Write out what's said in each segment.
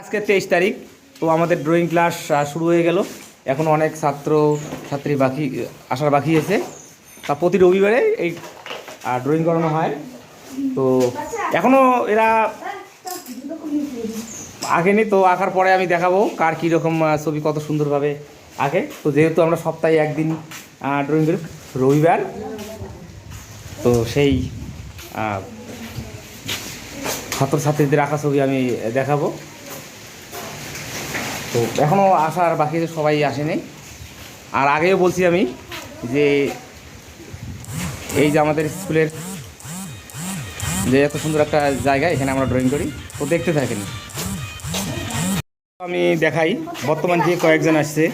আজকে তেইশ তারিখ, তো আমাদের ড্রয়িং ক্লাস শুরু হয়ে গেল। এখন অনেক ছাত্র, ছাত্রী বাকি, আসার বাকি আছে। তা প্রতি রবিবারে এই ড্রয়িং করানো হয়। তো এখনও এরা আঁকেনি তো আঁকার পরে আমি দেখাবো কার কীরকম ছবি কত সুন্দরভাবে আঁকে। তো যেহেতু আমরা সপ্তাহে একদিন ড্রয়িং করি, রবিবার, তো সেই ছাত্রছাত্রীদের আঁকা ছবি আমি দেখাবো। তো এখনও আসার বাকি সবাই আসেনি। আর আগেও বলছি আমি যে এই যে আমাদের স্কুলের যে এত সুন্দর একটা জায়গা, এখানে আমরা ড্রয়িং করি, তো দেখতে থাকেন। আমি দেখাই, বর্তমান যে কয়েকজন আসছে,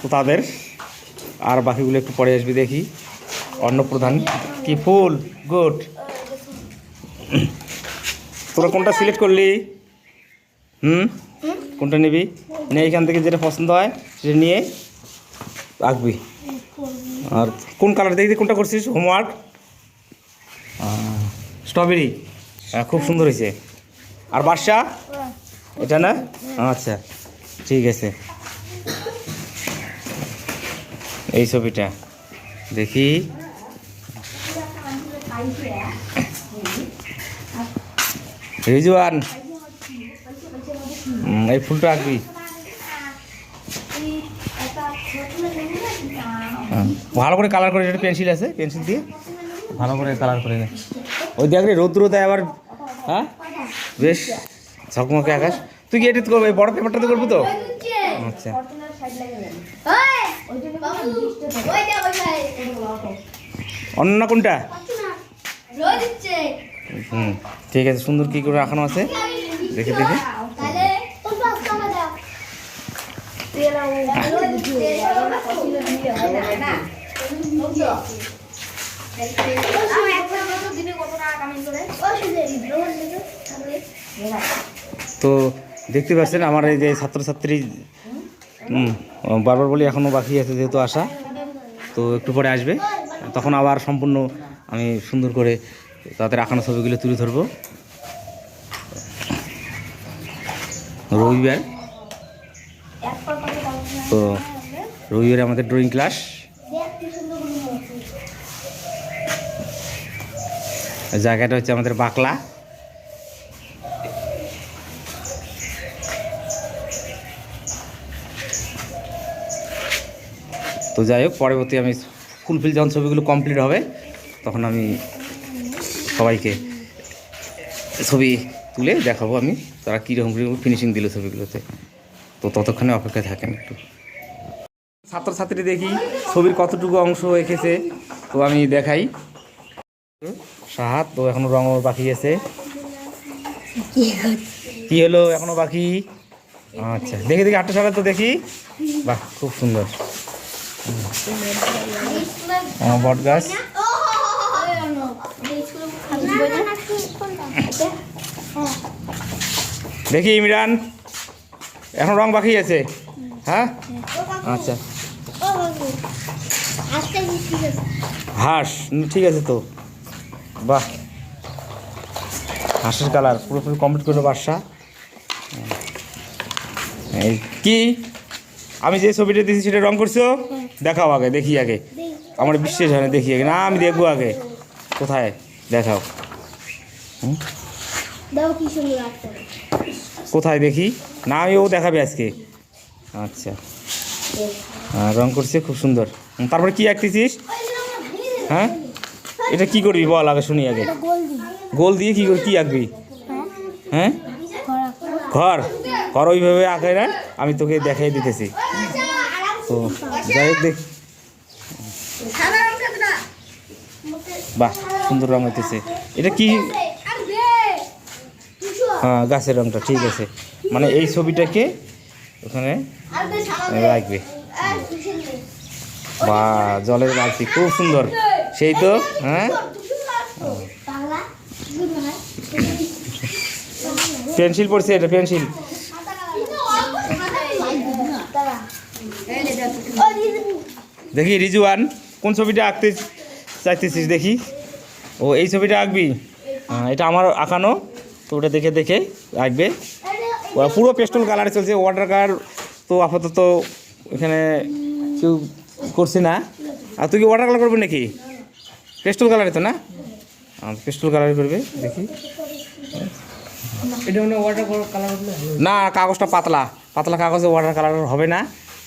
তো তাদের। আর বাকিগুলো একটু পরে আসবে, দেখি। অন্নপ্রধান, কি ফুল, গুড। তোরা কোনটা সিলেক্ট করলি? হুম? কোনটা নিবি? নিয়ে এখান থেকে যেটা পছন্দ হয়, সেটা নিয়ে আঁকবি আর কোন কালার দেখবি? কোনটা করছিস? হোমওয়ার্ক স্ট্রবেরি খুব সুন্দর হয়েছে। আর বাদশা? এটা না? আচ্ছা ঠিক আছে। এই ছবিটা। দেখি। রিজওয়ান। এই ফুলটা আঁকবি হ্যাঁ, ভালো করে কালার করে এটা পেন্সিল আছে পেন্সিল দিয়ে। ভালো করে কালার করে ওই দেখ রৌদ্র দেয় আবার হ্যাঁ? বেশ ঝকমকে আকাশ। তুই কি এডিট করবি? এই বড় পেপারটাতে করবি তো? আচ্ছা। অন্য কোনটা? হুম ঠিক আছে সুন্দর কি করে রাখানো আছে? দেখে দেখে। তো দেখতে পাচ্ছেন আমার এই যে ছাত্রছাত্রী বারবার বলি এখনও বাকি আছে যেহেতু আসা তো একটু পরে আসবে। তখন আবার সম্পূর্ণ আমি সুন্দর করে তাদের আঁকানো ছবিগুলো তুলে ধরবো। রবিবার। তো রবিবারে আমাদের ড্রয়িং ক্লাস জায়গাটা হচ্ছে আমাদের বাকলা। তো যাই হোক, পরবর্তী আমি ফুলফিল যখন ছবিগুলো কমপ্লিট হবে, তখন আমি সবাইকে ছবি তুলে দেখাবো আমি, তারা কীরকম কীরকম ফিনিশিং দিল ছবিগুলোতে। তো ততক্ষণে অপেক্ষায় থাকেন একটু। ছাত্রছাত্রী দেখি, ছবির কতটুকু অংশ এঁকেছে, তো আমি দেখাই। সাহাত, তো এখনও রঙ বাকি আছে কি হলো এখনও বাকি? আচ্ছা দেখি দেখি, আটটা সাড়ে তো দেখি। বাহ, খুব সুন্দর। বট গাছ। দেখি, ইমরান। এখন রং বাকি আছে? হ্যাঁ? আচ্ছা। হাঁস ঠিক আছে তো। বাহ। হাঁসের কালার, পুরোপুরি কমপ্লিট করল বাসা কি? আমি যে ছবিটা দিয়েছি সেটা রং করছ? দেখাও আগে, দেখি আগে। আমার বিশ্বাস হয় না, দেখি আগে। না, আমি দেখব আগে। কোথায়? দেখাও। দাও কি সুন্দর কোথায় দেখি? না আমি ও দেখাবে আজকে। আচ্ছা। হ্যাঁ রং করছে, খুব সুন্দর। তারপরে কি আঁকতেছিস? হ্যাঁ? এটা কি করবি বল আগে শুনি আগে। গোল দিয়ে কি করবি কি আঁকবি? হ্যাঁ? ঘর। ঘর ওইভাবে আঁকে না, আমি তোকে দেখাই দিতেছি। তো যাই হোক দেখ। বাহ, সুন্দর রং হইতেছে। এটা কি হ্যাঁ গাছের রংটা ঠিক আছে। মানে এই ছবিটাকে ওখানে রাখবে। বা জলের বালতি খুব সুন্দর। সেই তো হ্যাঁ? পেন্সিল পড়ছে এটা পেন্সিল। দেখি রিজুয়ান কোন ছবিটা আঁকতে চাইতেছিস দেখি। ও এই ছবিটা আঁকবি? হ্যাঁ, এটা আমার আঁকানো। তো ওটা দেখে দেখে ওরা পুরো পেস্টল কালারে চলছে ওয়াটার কালার তো আপাতত এখানে কেউ করছে না। আর তুই কি ওয়াটার কালার করবি নাকি? পেস্টল কালারে তো না? পেস্টল কালার করবে দেখি। এটা মানে ওয়াটার কালার না কাগজটা পাতলা। পাতলা কাগজে ওয়াটার কালার হবে না।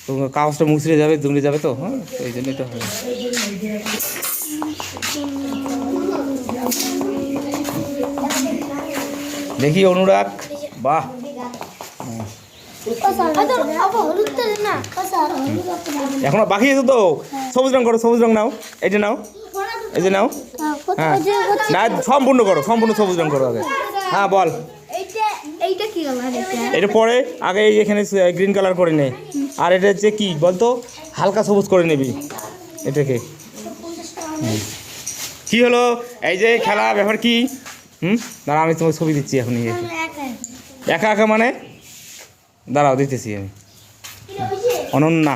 তো কাগজটা মুছড়ে যাবে দুমড়ে যাবে তো হ্যাঁ? এই জন্যই তো হবে। দেখি অনুরাগ। বাহ। এখনও বাকি আছে তো? সবুজ রং করো, সবুজ রং নাও। এই যে নাও। এই যে নাও। হ্যাঁ। না, সম্পূর্ণ করো, সম্পূর্ণ সবুজ রং করো আগে। হ্যাঁ বল। এটা পরে, আগে এখানে গ্রিন কালার করে নে। আর এটা হচ্ছে কি, বলতো? হালকা সবুজ করে নিবি। এটাকে। কি হলো? এই যে খেলা, ব্যাপার কি? হুম? দাঁড়া আমি তোমার ছবি দিচ্ছি এখন একা একা মানে? দাঁড়াও দিতেছি আমি। অনন্যা।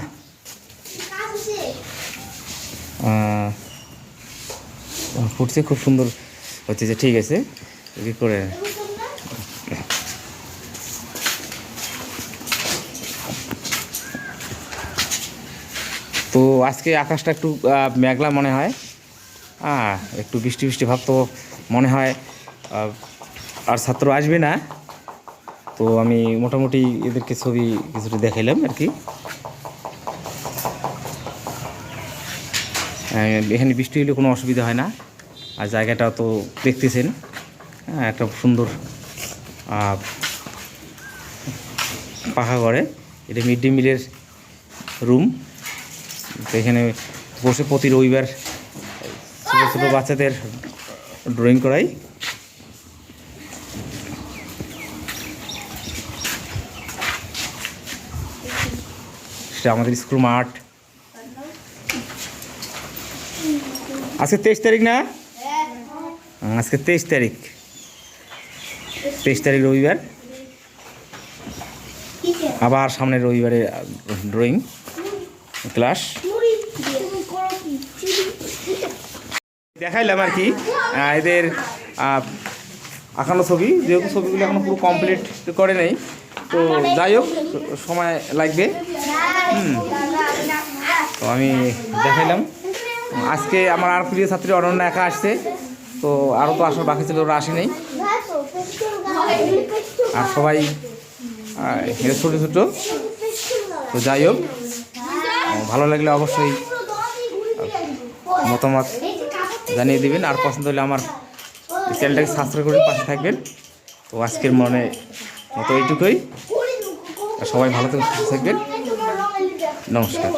ফুটছে খুব সুন্দর হচ্ছে যে ঠিক আছে। কি করে? তো আজকে আকাশটা একটু মেঘলা মনে হয়। হ্যাঁ একটু বৃষ্টি বৃষ্টি ভাব তো মনে হয়। আর ছাত্র আসবে না। তো আমি মোটামুটি এদেরকে ছবি কিছুটা দেখাইলাম আর কি। এখানে বৃষ্টি হলে কোনো অসুবিধা হয় না। আর জায়গাটা তো দেখতেছেন। হ্যাঁ একটা সুন্দর পাখা ঘরে। এটা মিড ডে মিলের রুম। তো এখানে বসে প্রতি রবিবার ছোটো ছোটো বাচ্চাদের ড্রয়িং করাই। সেটা আমাদের স্কুল মাঠ। আজকে তেইশ তারিখ না? আজকে তেইশ তারিখ। তেইশ তারিখ রবিবার। আবার সামনের রবিবারে ড্রয়িং ক্লাস দেখাইলাম আর কি এদের আঁকানো ছবি। যেহেতু ছবিগুলো এখনও পুরো কমপ্লিট করে নেই, তো যাই হোক, সময় লাগবে। তো আমি দেখাইলাম। আজকে আমার আর প্রিয় ছাত্রী অনন্যা একা আসছে, তো আরও তো আসার বাকি ছিল, ওরা আসেনি আর সবাই ছোটো ছোটো। তো যাই হোক, ভালো লাগলে অবশ্যই মতামত জানিয়ে দিবেন। আর পছন্দ হলে আমার চ্যানেলটাকে সাবস্ক্রাইব করে পাশে থাকবেন। তো আজকের মনে মতো এইটুকুই। সবাই ভালো থাকবেন। নমস্কার।